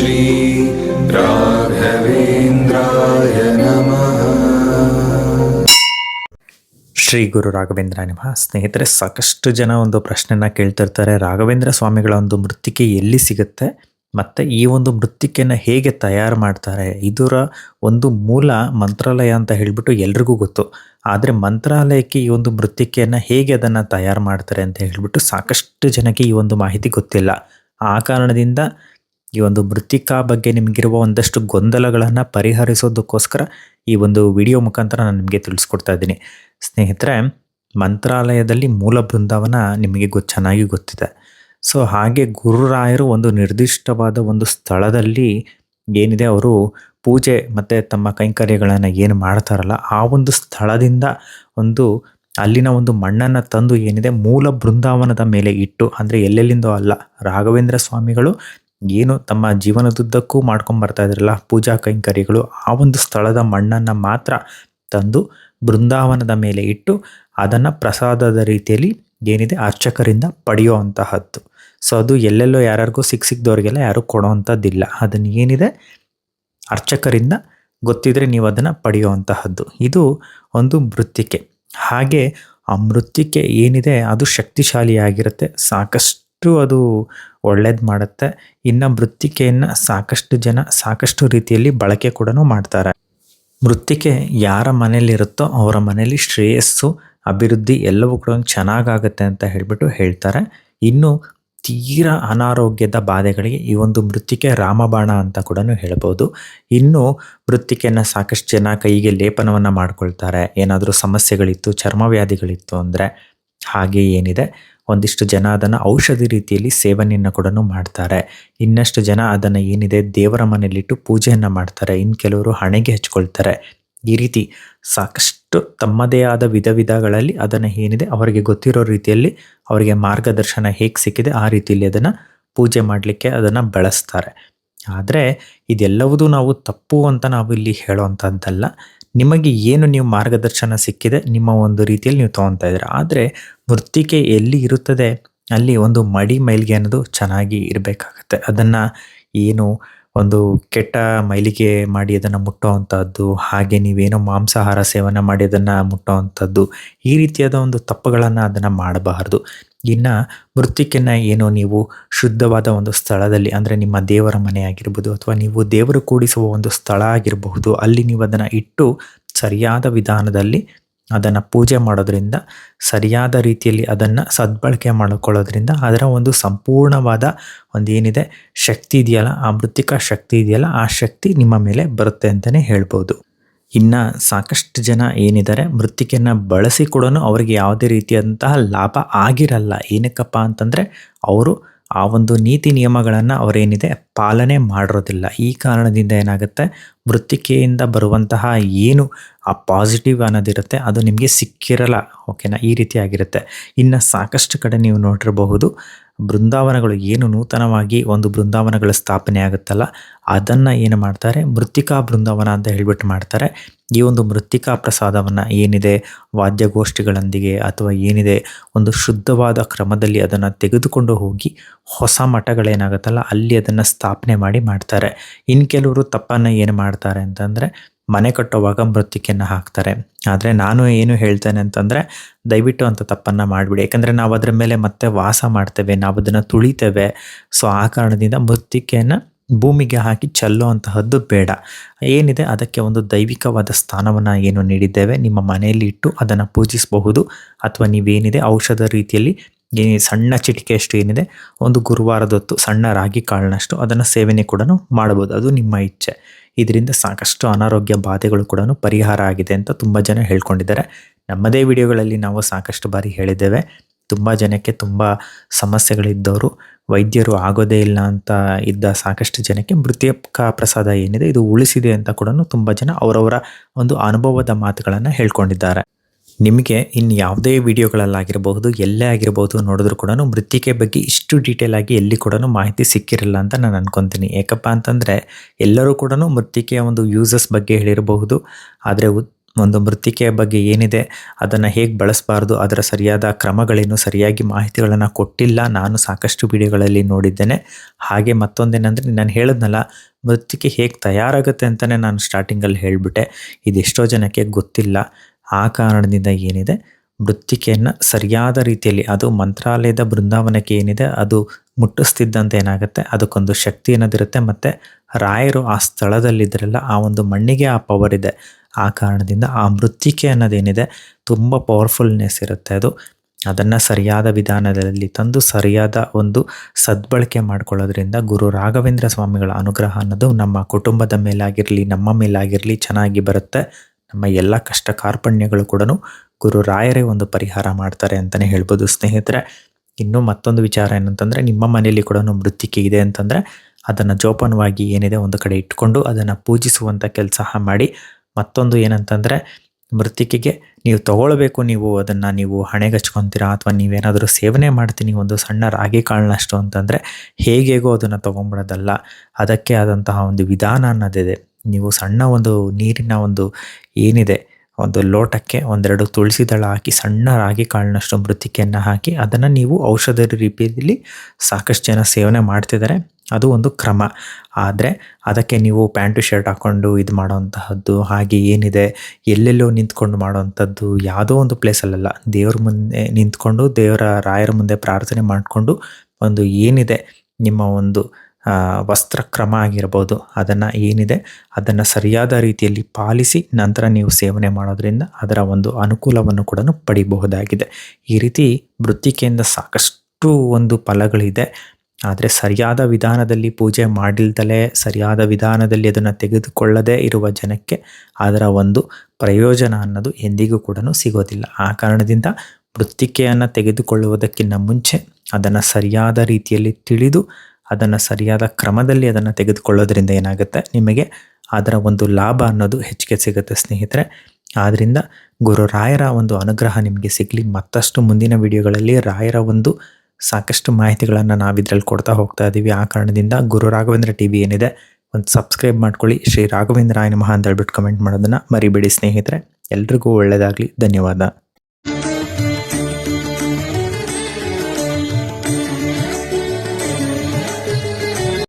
श्री राघवेन्द्राय नमः ಶ್ರೀ ಗುರು ರಾಘವೇಂದ್ರ ನಮಃ ಸ್ನೇಹಿತರೆ ಸಾಕಷ್ಟು ಜನ ಒಂದು ಪ್ರಶ್ನೆನ ಕೇಳ್ತಿರ್ತಾರೆ ರಾಘವೇಂದ್ರ ಸ್ವಾಮಿಗಳ ಒಂದು ಮೃತ್ತಿಕೆ ಎಲ್ಲಿ ಸಿಗುತ್ತೆ ಮತ್ತು ಈ ಒಂದು ಮೃತ್ತಿಕೆಯನ್ನು ಹೇಗೆ ತಯಾರು ಮಾಡ್ತಾರೆ ಇದರ ಒಂದು ಮೂಲ ಮಂತ್ರಾಲಯ ಅಂತ ಹೇಳಿಬಿಟ್ಟು ಎಲ್ರಿಗೂ ಗೊತ್ತು ಆದರೆ ಮಂತ್ರಾಲಯಕ್ಕೆ ಈ ಒಂದು ಮೃತ್ತಿಕೆಯನ್ನು ಹೇಗೆ ಅದನ್ನು ತಯಾರು ಮಾಡ್ತಾರೆ ಅಂತ ಹೇಳಿಬಿಟ್ಟು ಸಾಕಷ್ಟು ಜನಕ್ಕೆ ಈ ಒಂದು ಮಾಹಿತಿ ಗೊತ್ತಿಲ್ಲ ಆ ಕಾರಣದಿಂದ ಈ ಒಂದು ಮೃತ್ತಿಕಾ ಬಗ್ಗೆ ನಿಮಗಿರುವ ಒಂದಷ್ಟು ಗೊಂದಲಗಳನ್ನು ಪರಿಹರಿಸೋದಕ್ಕೋಸ್ಕರ ಈ ಒಂದು ವಿಡಿಯೋ ಮುಖಾಂತರ ನಾನು ನಿಮಗೆ ತಿಳಿಸ್ಕೊಡ್ತಾ ಇದ್ದೀನಿ. ಸ್ನೇಹಿತರೆ, ಮಂತ್ರಾಲಯದಲ್ಲಿ ಮೂಲ ಬೃಂದಾವನ ನಿಮಗೆ ಗೊ, ಚೆನ್ನಾಗಿ ಗೊತ್ತಿದೆ. ಸೊ, ಹಾಗೆ ಗುರುರಾಯರು ಒಂದು ನಿರ್ದಿಷ್ಟವಾದ ಒಂದು ಸ್ಥಳದಲ್ಲಿ ಏನಿದೆ, ಅವರು ಪೂಜೆ ಮತ್ತು ತಮ್ಮ ಕೈಂಕರ್ಯಗಳನ್ನು ಏನು ಮಾಡ್ತಾರಲ್ಲ, ಆ ಒಂದು ಸ್ಥಳದಿಂದ ಒಂದು ಅಲ್ಲಿನ ಒಂದು ಮಣ್ಣನ್ನು ತಂದು ಏನಿದೆ, ಮೂಲ ಬೃಂದಾವನದ ಮೇಲೆ ಇಟ್ಟು, ಅಂದರೆ ಎಲ್ಲೆಲ್ಲಿಂದೋ ಅಲ್ಲ, ರಾಘವೇಂದ್ರ ಸ್ವಾಮಿಗಳು ಏನು ತಮ್ಮ ಜೀವನದುದ್ದಕ್ಕೂ ಮಾಡ್ಕೊಂಡು ಬರ್ತಾ ಇದ್ರಲ್ಲ, ಪೂಜಾ ಕೈಂಕರ್ಯಗಳು, ಆ ಒಂದು ಸ್ಥಳದ ಮಣ್ಣನ್ನು ಮಾತ್ರ ತಂದು ಬೃಂದಾವನದ ಮೇಲೆ ಇಟ್ಟು ಅದನ್ನು ಪ್ರಸಾದದ ರೀತಿಯಲ್ಲಿ ಏನಿದೆ ಅರ್ಚಕರಿಂದ ಪಡೆಯುವಂತಹದ್ದು. ಸೊ ಅದು ಎಲ್ಲೆಲ್ಲೋ ಯಾರ್ಯಾರಿಗೂ ಸಿಕ್ಕ ಸಿಕ್ಕದವ್ರಿಗೆಲ್ಲ ಯಾರೂ ಕೊಡೋವಂಥದ್ದಿಲ್ಲ. ಅದನ್ನು ಏನಿದೆ? ಅರ್ಚಕರಿಂದ ಗೊತ್ತಿದ್ರೆ ನೀವು ಅದನ್ನು ಪಡೆಯುವಂತಹದ್ದು. ಇದು ಒಂದು ಮೃತ್ತಿಕೆ. ಹಾಗೆ ಆ ಮೃತ್ತಿಕೆ ಏನಿದೆ? ಅದು ಶಕ್ತಿಶಾಲಿಯಾಗಿರುತ್ತೆ. ಸಾಕಷ್ಟು ಅದು ಒಳ್ಳೇದು ಮಾಡುತ್ತೆ. ಇನ್ನು ಮೃತ್ತಿಕೆಯನ್ನು ಸಾಕಷ್ಟು ಜನ ಸಾಕಷ್ಟು ರೀತಿಯಲ್ಲಿ ಬಳಕೆ ಕೂಡ ಮಾಡ್ತಾರೆ. ಮೃತ್ತಿಕೆ ಯಾರ ಮನೇಲಿರುತ್ತೋ ಅವರ ಮನೆಯಲ್ಲಿ ಶ್ರೇಯಸ್ಸು, ಅಭಿವೃದ್ಧಿ ಎಲ್ಲವೂ ಕೂಡ ಚೆನ್ನಾಗಾಗುತ್ತೆ ಅಂತ ಹೇಳಿಬಿಟ್ಟು ಹೇಳ್ತಾರೆ. ಇನ್ನು ತೀರಾ ಅನಾರೋಗ್ಯದ ಬಾಧೆಗಳಿಗೆ ಈ ಒಂದು ಮೃತ್ತಿಕೆ ರಾಮಬಾಣ ಅಂತ ಕೂಡ ಹೇಳ್ಬೋದು. ಇನ್ನು ಮೃತ್ತಿಕೆಯನ್ನು ಸಾಕಷ್ಟು ಜನ ಕೈಗೆ ಲೇಪನವನ್ನು ಮಾಡ್ಕೊಳ್ತಾರೆ. ಏನಾದರೂ ಸಮಸ್ಯೆಗಳಿತ್ತು, ಚರ್ಮವ್ಯಾಧಿಗಳಿತ್ತು ಅಂದರೆ ಹಾಗೆ ಏನಿದೆ, ಒಂದಿಷ್ಟು ಜನ ಅದನ್ನು ಔಷಧಿ ರೀತಿಯಲ್ಲಿ ಸೇವನೆಯನ್ನು ಕೂಡ ಮಾಡ್ತಾರೆ. ಇನ್ನಷ್ಟು ಜನ ಅದನ್ನು ಏನಿದೆ, ದೇವರ ಮನೆಯಲ್ಲಿಟ್ಟು ಪೂಜೆಯನ್ನು ಮಾಡ್ತಾರೆ. ಇನ್ನು ಕೆಲವರು ಹಣೆಗೆ ಹಚ್ಕೊಳ್ತಾರೆ. ಈ ರೀತಿ ಸಾಕಷ್ಟು ತಮ್ಮದೇ ಆದ ವಿಧ ವಿಧಗಳಲ್ಲಿ ಅದನ್ನು ಏನಿದೆ, ಅವರಿಗೆ ಗೊತ್ತಿರೋ ರೀತಿಯಲ್ಲಿ ಅವರಿಗೆ ಮಾರ್ಗದರ್ಶನ ಹೇಗೆ ಸಿಕ್ಕಿದೆ, ಆ ರೀತಿಯಲ್ಲಿ ಅದನ್ನು ಪೂಜೆ ಮಾಡಲಿಕ್ಕೆ ಅದನ್ನು ಬಳಸ್ತಾರೆ. ಆದರೆ, ಇದೆಲ್ಲವುದೂ ನಾವು ತಪ್ಪು ಅಂತ ನಾವು ಇಲ್ಲಿ ಹೇಳೋವಂಥದ್ದಲ್ಲ ನಿಮಗೆ ಏನು ನೀವು ಮಾರ್ಗದರ್ಶನ ಸಿಕ್ಕಿದೆ, ನಿಮ್ಮ ಒಂದು ರೀತಿಯಲ್ಲಿ ನೀವು ತೊಗೊತಾ ಇದ್ದೀರ. ಆದರೆ ಮೃತ್ತಿಕೆ ಎಲ್ಲಿ ಇರುತ್ತದೆ, ಅಲ್ಲಿ ಒಂದು ಮಡಿ ಮೈಲಿಗೆ ಅನ್ನೋದು ಚೆನ್ನಾಗಿ ಇರಬೇಕಾಗತ್ತೆ. ಅದನ್ನು ಏನು ಒಂದು ಕೆಟ್ಟ ಮೈಲಿಗೆ ಮಾಡಿ ಅದನ್ನು ಮುಟ್ಟುವಂಥದ್ದು ಹಾಗೆ ನೀವೇನು ಮಾಂಸಾಹಾರ ಸೇವನೆ ಮಾಡಿ ಅದನ್ನು ಮುಟ್ಟುವಂಥದ್ದು ಈ ರೀತಿಯಾದ ಒಂದು ತಪ್ಪುಗಳನ್ನು ಅದನ್ನು ಮಾಡಬಾರ್ದು. ಇನ್ನು ಮೃತ್ತಿಕೆಯನ್ನು ಏನು ನೀವು ಶುದ್ಧವಾದ ಒಂದು ಸ್ಥಳದಲ್ಲಿ ಅಂದರೆ ನಿಮ್ಮ ದೇವರ ಮನೆ ಆಗಿರ್ಬೋದು ಅಥವಾ ನೀವು ದೇವರು ಕೂಡಿಸುವ ಒಂದು ಸ್ಥಳ ಆಗಿರಬಹುದು, ಅಲ್ಲಿ ನೀವು ಅದನ್ನು ಇಟ್ಟು ಸರಿಯಾದ ವಿಧಾನದಲ್ಲಿ ಅದನ್ನು ಪೂಜೆ ಮಾಡೋದ್ರಿಂದ, ಸರಿಯಾದ ರೀತಿಯಲ್ಲಿ ಅದನ್ನು ಸದ್ಬಳಕೆ ಮಾಡಿಕೊಳ್ಳೋದ್ರಿಂದ ಅದರ ಒಂದು ಸಂಪೂರ್ಣವಾದ ಒಂದು ಏನಿದೆ ಶಕ್ತಿ ಇದೆಯಲ್ಲ, ಆ ಮೃತ್ತಿಕಾ ಶಕ್ತಿ ಇದೆಯಲ್ಲ, ಆ ಶಕ್ತಿ ನಿಮ್ಮ ಮೇಲೆ ಬರುತ್ತೆ ಅಂತಲೇ ಹೇಳ್ಬೋದು. ಇನ್ನು ಸಾಕಷ್ಟು ಜನ ಏನಿದ್ದಾರೆ ಮೃತ್ತಿಕೆಯನ್ನು ಬಳಸಿ ಕೂಡ ಅವರಿಗೆ ಯಾವುದೇ ರೀತಿಯಾದಂತಹ ಲಾಭ ಆಗಿರಲ್ಲ. ಏನಕ್ಕಪ್ಪ ಅಂತಂದರೆ, ಅವರು ಆ ಒಂದು ನೀತಿ ನಿಯಮಗಳನ್ನು ಅವರೇನಿದೆ ಪಾಲನೆ ಮಾಡಿರೋದಿಲ್ಲ ಈ ಕಾರಣದಿಂದ ಏನಾಗುತ್ತೆ ಮೃತ್ತಿಕೆಯಿಂದ ಬರುವಂತಹ ಏನು ಆ ಪಾಸಿಟಿವ್ ಅನ್ನೋದಿರುತ್ತೆ, ಅದು ನಿಮಗೆ ಸಿಕ್ಕಿರಲ್ಲ. ಓಕೆನಾ ಈ ರೀತಿ ಆಗಿರುತ್ತೆ. ಇನ್ನು ಸಾಕಷ್ಟು ಕಡೆ ನೀವು ನೋಡಿರಬಹುದು, ಬೃಂದಾವನಗಳು ಏನು ನೂತನವಾಗಿ ಒಂದು ಬೃಂದಾವನಗಳ ಸ್ಥಾಪನೆ ಆಗುತ್ತಲ್ಲ, ಅದನ್ನು ಏನು ಮಾಡ್ತಾರೆ, ಮೃತ್ತಿಕಾ ಬೃಂದಾವನ ಅಂತ ಹೇಳಿಬಿಟ್ಟು ಮಾಡ್ತಾರೆ. ಈ ಒಂದು ಮೃತ್ತಿಕಾ ಪ್ರಸಾದವನ್ನು ಏನಿದೆ, ವಾದ್ಯಗೋಷ್ಠಿಗಳೊಂದಿಗೆ ಅಥವಾ ಏನಿದೆ, ಒಂದು ಶುದ್ಧವಾದ ಕ್ರಮದಲ್ಲಿ ಅದನ್ನು ತೆಗೆದುಕೊಂಡು ಹೋಗಿ ಹೊಸ ಮಠಗಳೇನಾಗುತ್ತಲ್ಲ, ಅಲ್ಲಿ ಅದನ್ನು ಸ್ಥಾಪನೆ ಮಾಡಿ ಮಾಡ್ತಾರೆ. ಇನ್ನು ಕೆಲವರು ತಪ್ಪನ್ನು ಏನು ಮಾಡ್ತಾರೆ ಅಂತಂದರೆ ಮನೆ ಕಟ್ಟುವಾಗ ಮೃತ್ತಿಕೆಯನ್ನು ಹಾಕ್ತಾರೆ. ಆದರೆ ನಾನು ಏನು ಹೇಳ್ತೇನೆ ಅಂತಂದರೆ ದಯವಿಟ್ಟು ಅಂತ ತಪ್ಪನ್ನು ಮಾಡಿಬಿಡಿ. ಯಾಕಂದರೆ ನಾವು ಅದರ ಮೇಲೆ ಮತ್ತೆ ವಾಸ ಮಾಡ್ತೇವೆ, ನಾವು ಅದನ್ನು ತುಳಿತೇವೆ. ಸೊ ಆ ಕಾರಣದಿಂದ ಮೃತ್ತಿಕೆಯನ್ನು ಭೂಮಿಗೆ ಹಾಕಿ ಚೆಲ್ಲೋ ಅಂತಹದ್ದು ಬೇಡ. ಏನಿದೆ ಅದಕ್ಕೆ ಒಂದು ದೈವಿಕವಾದ ಸ್ಥಾನವನ್ನು ಏನು ನೀಡಿದ್ದೇವೆ? ನಿಮ್ಮ ಮನೆಯಲ್ಲಿ ಇಟ್ಟು ಅದನ್ನು ಪೂಜಿಸಬಹುದು. ಅಥವಾ ನೀವೇನಿದೆ ಔಷಧ ರೀತಿಯಲ್ಲಿ ಏನಿ ಸಣ್ಣ ಚಿಟಿಕೆಯಷ್ಟು ಏನಿದೆ, ಒಂದು ಗುರುವಾರದೊತ್ತು ಸಣ್ಣ ರಾಗಿ ಕಾಳಿನಷ್ಟು ಅದನ್ನು ಸೇವನೆ ಕೂಡ ಮಾಡಬಹುದು. ಅದು ನಿಮ್ಮ ಇಚ್ಛೆ. ಇದರಿಂದ ಸಾಕಷ್ಟು ಅನಾರೋಗ್ಯ ಬಾಧೆಗಳು ಕೂಡ ಪರಿಹಾರ ಆಗಿದೆ ಅಂತ ತುಂಬ ಜನ ಹೇಳ್ಕೊಂಡಿದ್ದಾರೆ. ನಮ್ಮದೇ ವಿಡಿಯೋಗಳಲ್ಲಿ ನಾವು ಸಾಕಷ್ಟು ಬಾರಿ ಹೇಳಿದ್ದೇವೆ. ತುಂಬ ಜನಕ್ಕೆ ತುಂಬ ಸಮಸ್ಯೆಗಳಿದ್ದವರು, ವೈದ್ಯರು ಆಗೋದೇ ಇಲ್ಲ ಅಂತ ಇದ್ದ ಸಾಕಷ್ಟು ಜನಕ್ಕೆ ಮೃತ್ಯಕ ಪ್ರಸಾದ ಏನಿದೆ, ಇದು ಉಳಿಸಿದೆ ಅಂತ ಕೂಡ ತುಂಬ ಜನ ಅವರವರ ಒಂದು ಅನುಭವದ ಮಾತುಗಳನ್ನು ಹೇಳ್ಕೊಂಡಿದ್ದಾರೆ. ನಿಮಗೆ ಇನ್ನು ಯಾವುದೇ ವಿಡಿಯೋಗಳಲ್ಲಾಗಿರಬಹುದು, ಎಲ್ಲೇ ಆಗಿರಬಹುದು ನೋಡಿದ್ರು ಕೂಡ ಮೃತ್ತಿಕೆ ಬಗ್ಗೆ ಇಷ್ಟು ಡೀಟೇಲ್ ಆಗಿ ಎಲ್ಲಿ ಕೂಡ ಮಾಹಿತಿ ಸಿಕ್ಕಿರಲ್ಲ ಅಂತ ನಾನು ಅನ್ಕೊತೀನಿ. ಯಾಕಪ್ಪ ಅಂತಂದರೆ ಎಲ್ಲರೂ ಕೂಡ ಮೃತ್ತಿಕೆಯ ಒಂದು ಯೂಸಸ್ ಬಗ್ಗೆ ಹೇಳಿರಬಹುದು, ಆದರೆ ಒಂದು ಮೃತ್ತಿಕೆಯ ಬಗ್ಗೆ ಏನಿದೆ, ಅದನ್ನು ಹೇಗೆ ಬಳಸಬಾರ್ದು, ಅದರ ಸರಿಯಾದ ಕ್ರಮಗಳೇನು, ಸರಿಯಾಗಿ ಮಾಹಿತಿಗಳನ್ನು ಕೊಟ್ಟಿಲ್ಲ, ನಾನು ಸಾಕಷ್ಟು ವಿಡಿಯೋಗಳಲ್ಲಿ ನೋಡಿದ್ದೇನೆ. ಹಾಗೆ ಮತ್ತೊಂದೇನೆಂದರೆ ನಾನು ಹೇಳಿದ್ನಲ್ಲ, ಮೃತ್ತಿಕೆ ಹೇಗೆ ತಯಾರಾಗುತ್ತೆ ಅಂತಲೇ ನಾನು ಸ್ಟಾರ್ಟಿಂಗಲ್ಲಿ ಹೇಳಿಬಿಟ್ಟೆ. ಇದೆಷ್ಟೋ ಜನಕ್ಕೆ ಗೊತ್ತಿಲ್ಲ. ಆ ಕಾರಣದಿಂದ ಏನಿದೆ? ಮೃತ್ತಿಕೆಯನ್ನು ಸರಿಯಾದ ರೀತಿಯಲ್ಲಿ ಅದು ಮಂತ್ರಾಲಯದ ಬೃಂದಾವನಕ್ಕೆ ಏನಿದೆ? ಅದು ಮುಟ್ಟಿಸ್ತಿದ್ದಂತೆ ಏನಾಗುತ್ತೆ? ಅದಕ್ಕೊಂದು ಶಕ್ತಿ ಅನ್ನೋದಿರುತ್ತೆ. ಮತ್ತು ರಾಯರು ಆ ಸ್ಥಳದಲ್ಲಿದ್ದರೆಲ್ಲ ಆ ಒಂದು ಮಣ್ಣಿಗೆ ಆ ಪವರ್ ಇದೆ. ಆ ಕಾರಣದಿಂದ ಆ ಮೃತ್ತಿಕೆ ಅನ್ನೋದೇನಿದೆ ತುಂಬ ಪವರ್ಫುಲ್ನೆಸ್ ಇರುತ್ತೆ ಅದು. ಅದನ್ನು ಸರಿಯಾದ ವಿಧಾನದಲ್ಲಿ ತಂದು ಸರಿಯಾದ ಒಂದು ಸದ್ಬಳಕೆ ಮಾಡ್ಕೊಳ್ಳೋದ್ರಿಂದ ಗುರು ರಾಘವೇಂದ್ರ ಸ್ವಾಮಿಗಳ ಅನುಗ್ರಹ ಅನ್ನೋದು ನಮ್ಮ ಕುಟುಂಬದ ಮೇಲಾಗಿರಲಿ, ನಮ್ಮ ಮೇಲಾಗಿರಲಿ ಚೆನ್ನಾಗಿ ಬರುತ್ತೆ. ನಮ್ಮ ಎಲ್ಲ ಕಷ್ಟ ಕಾರ್ಪಣ್ಯಗಳು ಕೂಡ ಗುರು ರಾಯರೇ ಒಂದು ಪರಿಹಾರ ಮಾಡ್ತಾರೆ ಅಂತಲೇ ಹೇಳ್ಬೋದು ಸ್ನೇಹಿತರೆ. ಇನ್ನೂ ಮತ್ತೊಂದು ವಿಚಾರ ಏನಂತಂದರೆ, ನಿಮ್ಮ ಮನೆಯಲ್ಲಿ ಕೂಡ ಮೃತ್ತಿಕೆ ಇದೆ ಅಂತಂದರೆ, ಅದನ್ನು ಜೋಪಾನವಾಗಿ ಏನಿದೆ ಒಂದು ಕಡೆ ಇಟ್ಕೊಂಡು ಅದನ್ನು ಪೂಜಿಸುವಂಥ ಕೆಲಸ ಮಾಡಿ. ಮತ್ತೊಂದು ಏನಂತಂದರೆ, ಮೃತ್ತಿಕೆಗೆ ನೀವು ತಗೊಳ್ಬೇಕು, ನೀವು ಅದನ್ನು ನೀವು ಹಣೆಗಚ್ಕೊತೀರಾ ಅಥವಾ ನೀವೇನಾದರೂ ಸೇವನೆ ಮಾಡ್ತೀನಿ ಒಂದು ಸಣ್ಣ ರಾಗಿ ಕಾಳನಷ್ಟು ಅಂತಂದರೆ, ಹೇಗೇಗೋ ಅದನ್ನು ತೊಗೊಂಬಿಡೋದಲ್ಲ ಅದಕ್ಕೆ ಆದಂತಹ ಒಂದು ವಿಧಾನ ಅನ್ನೋದಿದೆ. ನೀವು ಸಣ್ಣ ಒಂದು ನೀರಿನ ಒಂದು ಏನಿದೆ, ಒಂದು ಲೋಟಕ್ಕೆ ಒಂದೆರಡು ತುಳಸಿ ದಳ ಹಾಕಿ, ಸಣ್ಣ ರಾಗಿ ಕಾಳಿನಷ್ಟು ಮೃತ್ತಿಕೆಯನ್ನು ಹಾಕಿ, ಅದನ್ನು ನೀವು ಔಷಧ ರೀತಿಯಲ್ಲಿ ಸಾಕಷ್ಟು ಜನ ಸೇವನೆ ಮಾಡ್ತಿದ್ದಾರೆ. ಅದು ಒಂದು ಕ್ರಮ. ಆದರೆ ಅದಕ್ಕೆ ನೀವು ಪ್ಯಾಂಟು, ಶರ್ಟ್ ಹಾಕ್ಕೊಂಡು ಇದು ಮಾಡೋವಂತಹದ್ದು, ಹಾಗೆ ಏನಿದೆ, ಎಲ್ಲೆಲ್ಲೋ ನಿಂತ್ಕೊಂಡು ಮಾಡೋವಂಥದ್ದು ಯಾವುದೋ ಒಂದು ಪ್ಲೇಸಲ್ಲ ದೇವ್ರ ಮುಂದೆ ನಿಂತ್ಕೊಂಡು, ದೇವರ ರಾಯರ ಮುಂದೆ ಪ್ರಾರ್ಥನೆ ಮಾಡಿಕೊಂಡು ಒಂದು ಏನಿದೆ, ನಿಮ್ಮ ಒಂದು ವಸ್ತ್ರ ಕ್ರಮ ಆಗಿರ್ಬೋದು ಅದನ್ನು ಏನಿದೆ, ಅದನ್ನು ಸರಿಯಾದ ರೀತಿಯಲ್ಲಿ ಪಾಲಿಸಿ ನಂತರ ನೀವು ಸೇವನೆ ಮಾಡೋದರಿಂದ ಅದರ ಒಂದು ಅನುಕೂಲವನ್ನು ಕೂಡ ಪಡಿಬಹುದಾಗಿದೆ. ಈ ರೀತಿ ವೃತ್ತಿಕೆಯಿಂದ ಸಾಕಷ್ಟು ಒಂದು ಫಲಗಳಿದೆ. ಆದರೆ ಸರಿಯಾದ ವಿಧಾನದಲ್ಲಿ ಪೂಜೆ ಮಾಡಿಲ್ದಲೇ, ಸರಿಯಾದ ವಿಧಾನದಲ್ಲಿ ಅದನ್ನು ತೆಗೆದುಕೊಳ್ಳದೇ ಇರುವ ಜನಕ್ಕೆ ಅದರ ಒಂದು ಪ್ರಯೋಜನ ಅನ್ನೋದು ಎಂದಿಗೂ ಕೂಡ ಸಿಗೋದಿಲ್ಲ. ಆ ಕಾರಣದಿಂದ ವೃತ್ತಿಕೆಯನ್ನು ತೆಗೆದುಕೊಳ್ಳುವುದಕ್ಕಿಂತ ಮುಂಚೆ ಅದನ್ನು ಸರಿಯಾದ ರೀತಿಯಲ್ಲಿ ತಿಳಿದು ಅದನ್ನು ಸರಿಯಾದ ಕ್ರಮದಲ್ಲಿ ಅದನ್ನು ತೆಗೆದುಕೊಳ್ಳೋದ್ರಿಂದ ಏನಾಗುತ್ತೆ? ನಿಮಗೆ ಅದರ ಒಂದು ಲಾಭ ಅನ್ನೋದು ಹೆಚ್ಚಿಗೆ ಸಿಗುತ್ತೆ ಸ್ನೇಹಿತರೆ. ಆದ್ದರಿಂದ ಗುರು ರಾಯರ ಒಂದು ಅನುಗ್ರಹ ನಿಮಗೆ ಸಿಗಲಿ. ಮತ್ತಷ್ಟು ಮುಂದಿನ ವಿಡಿಯೋಗಳಲ್ಲಿ ರಾಯರ ಒಂದು ಸಾಕಷ್ಟು ಮಾಹಿತಿಗಳನ್ನು ನಾವು ಇದರಲ್ಲಿ ಕೊಡ್ತಾ ಹೋಗ್ತಾ ಇದ್ದೀವಿ ಆ ಕಾರಣದಿಂದ ಗುರು ರಾಘವೇಂದ್ರ ಟಿ ವಿ ಏನಿದೆ, ಒಂದು ಸಬ್ಸ್ಕ್ರೈಬ್ ಮಾಡ್ಕೊಳ್ಳಿ. ಶ್ರೀ ರಾಘವೇಂದ್ರ ಆಯನ ಮಹಾ ಅಂತ ಹೇಳ್ಬಿಟ್ಟು ಕಮೆಂಟ್ ಮಾಡೋದನ್ನು ಮರಿಬೇಡಿ ಸ್ನೇಹಿತರೆ. ಎಲ್ರಿಗೂ ಒಳ್ಳೆಯದಾಗಲಿ ಧನ್ಯವಾದ.